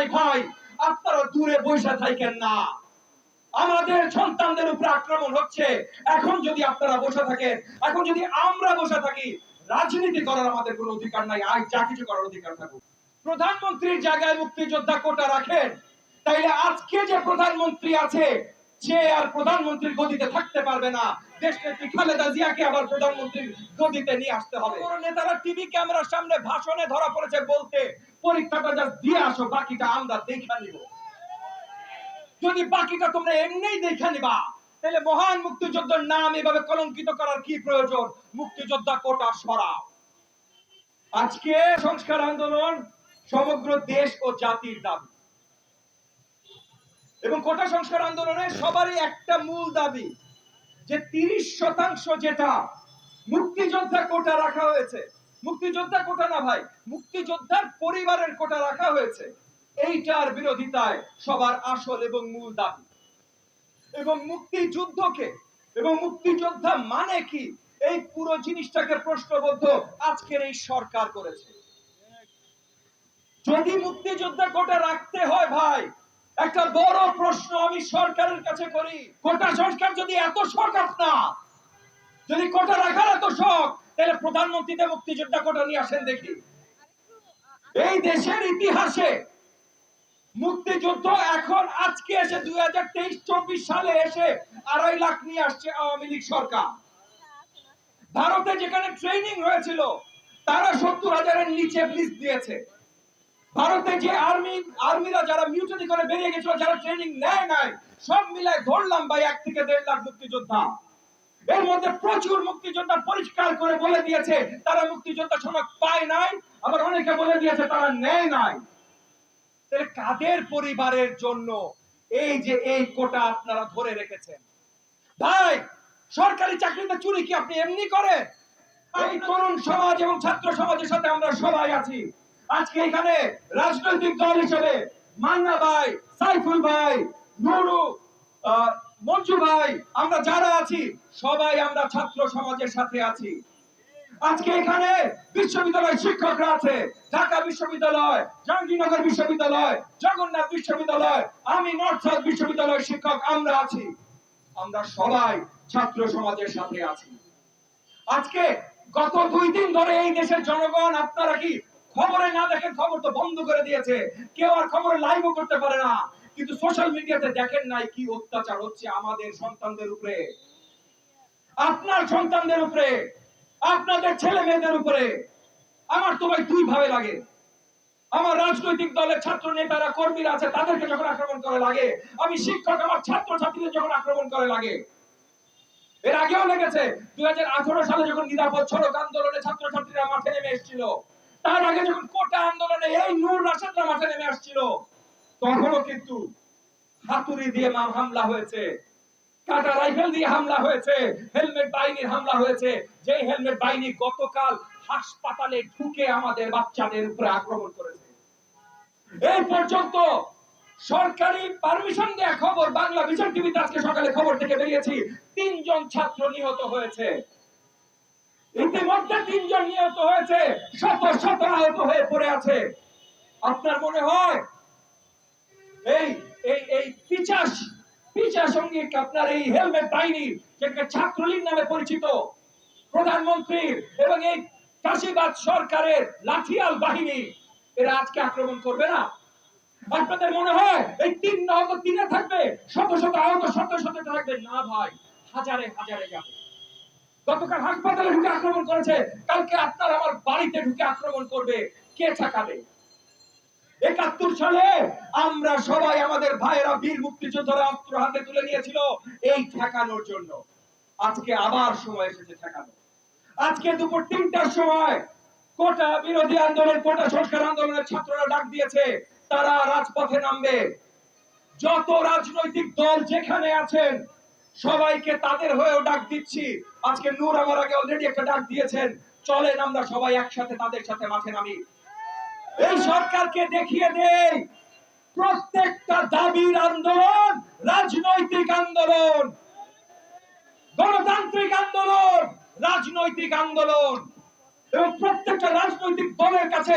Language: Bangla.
নাই ভাই, আপনারা দূরে বসে থাকেন না। আমাদের সন্তানদের উপরে আক্রমণ হচ্ছে। এখন যদি আপনারা বসে থাকেন, এখন যদি আমরা বসে থাকি, রাজনীতি করার আমাদের কোনো অধিকার নাই। আর যা কিছু করার অধিকার থাকুক। প্রধানমন্ত্রীর জায়গায় মুক্তিযোদ্ধা কোটা রাখেন, তাইলে আজকে যে প্রধানমন্ত্রী আছে, সে আর প্রধানমন্ত্রীর গদিতে থাকতে পারবে না। যদি বাকিটা তোমরা নিবা, তাহলে মহান মুক্তিযোদ্ধার নাম এভাবে কলঙ্কিত করার কি প্রয়োজন? মুক্তিযোদ্ধা কোটা সরাও। আজকে সংস্কার আন্দোলন সমগ্র দেশ ও জাতির দাবি। এবং কোটা সংস্কার আন্দোলনে সবারই একটা মূল দাবি যে তিরিশ শতাংশ যেটা মুক্তিযোদ্ধা কোটা রাখা হয়েছে। মুক্তিযোদ্ধা কোটা না ভাই, মুক্তিযোদ্ধার পরিবারের কোটা রাখা হয়েছে। এইটার বিরোধিতায় সবার আসল এবং মূল দাবি। এবং মুক্তিযুদ্ধকে, এবং মুক্তিযোদ্ধা মানে কি? এই পুরো জিনিসটাকে প্রশ্নবদ্ধ আজকের এই সরকার করেছে। যদি মুক্তিযোদ্ধা কোটা রাখতে হয় ভাই একটা বড় প্রশ্ন আমি সরকারের কাছে করি। কোটা সংস্কার যদি এত শখ না যদি কোটা রাখার এত শখ, তাহলে প্রধানমন্ত্রীতে মুক্তিযোদ্ধা কোটা নিয়ে আসেন দেখি। এই দেশের ইতিহাসে মুক্তিযুদ্ধ এখন আজকে এসে দুই হাজার তেইশ, চব্বিশ সালে এসে আড়াই লাখ নিয়ে আসছে আওয়ামী লীগ সরকার। ভারতে যেখানে ট্রেনিং হয়েছিল, তারা সত্তর হাজারের নিচে লিস্ট দিয়েছে। ভারতে যে আর্মি, আর্মিরা যারা মিউটিনি করে বেরিয়ে গেছিল, যারা ট্রেনিং নেয় নাই, সব মিলায় ধরলাম ভাই এক থেকে দেড় লাখ মুক্তিযোদ্ধা। এর মধ্যে প্রচুর মুক্তিযোদ্ধা পরিষ্কার করে বলে দিয়েছে, তারা মুক্তিযোদ্ধা সনদ পায় নাই। আবার অনেকে বলে দিয়েছে, তারা নেয় নাই। তাহলে কাদের পরিবারের জন্য এই যে এই কোটা আপনারা ধরে রেখেছেন? ভাই, সরকারি চাকরিতে চুরি কি আপনি এমনি করেন? এই তরুণ সমাজ এবং ছাত্র সমাজের সাথে আমরা সবাই আছি। আজকে এখানে রাজনৈতিক দল হিসেবে মান্না ভাই, সাইফুল ভাই, নুরু মঞ্জু ভাই, আমরা যারা আছি, সবাই আমরা ছাত্র সমাজের সাথে আছি। আজকে এখানে বিশ্ববিদ্যালয় শিক্ষকরা আছে। ঢাকা বিশ্ববিদ্যালয়, জাহাঙ্গীরনগর বিশ্ববিদ্যালয়, জগন্নাথ বিশ্ববিদ্যালয়, আমি নর্থ সাউথ বিশ্ববিদ্যালয়ের শিক্ষক, আমরা আছি। আমরা সবাই ছাত্র সমাজের সাথে আছি। আজকে গত দুই দিন ধরে এই দেশের জনগণ, আপনারা কি খবরে না দেখেন খবর তো বন্ধ করে দিয়েছে। কেউ আর খবরে লাইভও করতে পারে না। কিন্তু সোশ্যাল মিডিয়াতে দেখেন নাই কি অত্যাচার হচ্ছে আমাদের সন্তানদের উপরে। আপনার সন্তানদের উপরে, আপনাদের ছেলে মেয়েদের উপরে। আমার তো ভাই দুই ভাবে লাগে। আমার রাজনৈতিক দলের ছাত্র নেতারা, কর্মীরা আছে, তাদেরকে যখন আক্রমণ করে লাগে, আমি শিক্ষক, আমার ছাত্র ছাত্রীদের যখন আক্রমণ করে লাগে। এর আগেও লেগেছে, দুই হাজার আঠারো সালে যখন নিরাপদ সড়ক আন্দোলনে ছাত্র ছাত্রছাত্রীরা মাঠে নেমে এসেছিল তার আগে যখন কোটা আন্দোলনে এই নূর রাশেদরা মাঠে নেমে আসছিল, তখনও কিন্তু হাতুড়ি দিয়ে হামলা হয়েছে, কাটা রাইফেল দিয়ে হামলা হয়েছে, হেলমেট বাহিনীর হামলা হয়েছে। যে হেলমেট বাহিনী গতকাল হাসপাতালে ঢুকে আমাদের বাচ্চাদের উপরে আক্রমণ করেছে। এই পর্যন্ত সরকারি পারমিশন দেয়া খবর, বাংলা ভিশন টিভিতে আজকে সকালে খবর থেকে বেরিয়েছি, তিনজন ছাত্র নিহত হয়েছে। ইতিমধ্যে তিনজন নিহত হয়েছে, শত শত আহত হয়ে পড়ে আছে। আপনার মনে হয় এই এই এই পিচাস পিচা সংগীত আপনার এই হেলমেট বাহিনী, যেটাকে ছাত্রলীগ নামে পরিচিত প্রধানমন্ত্রীর এবং এই কাশিবাদ সরকারের লাঠিয়াল বাহিনী, এরা আজকে আক্রমণ করবে না? আপনাদের মনে হয় এই তিন আহত তিনে থাকবে? শত শত আহত শত শত থাকবে? না ভাই, হাজারে হাজারে যাবে। গতকাল হাসপাতালে ঢুকে আক্রমণ করেছে। কালকে আপনার আমার বাড়িতে ঢুকে আক্রমণ করবে। কে ঠেকাবে? একাত্তর সালে আমরা সবাই আমাদের ভাইয়েরা বীর মুক্তিযোদ্ধারা অস্ত্র হাতে তুলে নিয়েছিল এই ঠেকানোর জন্য। আজকে আবার সময় এসেছে ঠেকানো। আজকে দুপুর তিনটার সময় কোটা বিরোধী আন্দোলন, কোটা সংস্কার আন্দোলনের ছাত্ররা ডাক দিয়েছে, তারা রাজপথে নামবে। যত রাজনৈতিক দল যেখানে আছেন সবাইকে তাদের হয়েও ডাক দিচ্ছি। আজকে নূর আমার আগে অলরেডি একটা ডাক দিয়েছেন। চলেন আমরা সবাই একসাথে তাদের সাথে মাঠে নামি। এই সরকারকে দেখিয়ে দেই, প্রত্যেকটা দাবির আন্দোলন রাজনৈতিক আন্দোলন। গণতান্ত্রিক আন্দোলন, রাজনৈতিক আন্দোলন। এবং প্রত্যেকটা রাজনৈতিক দলের কাছে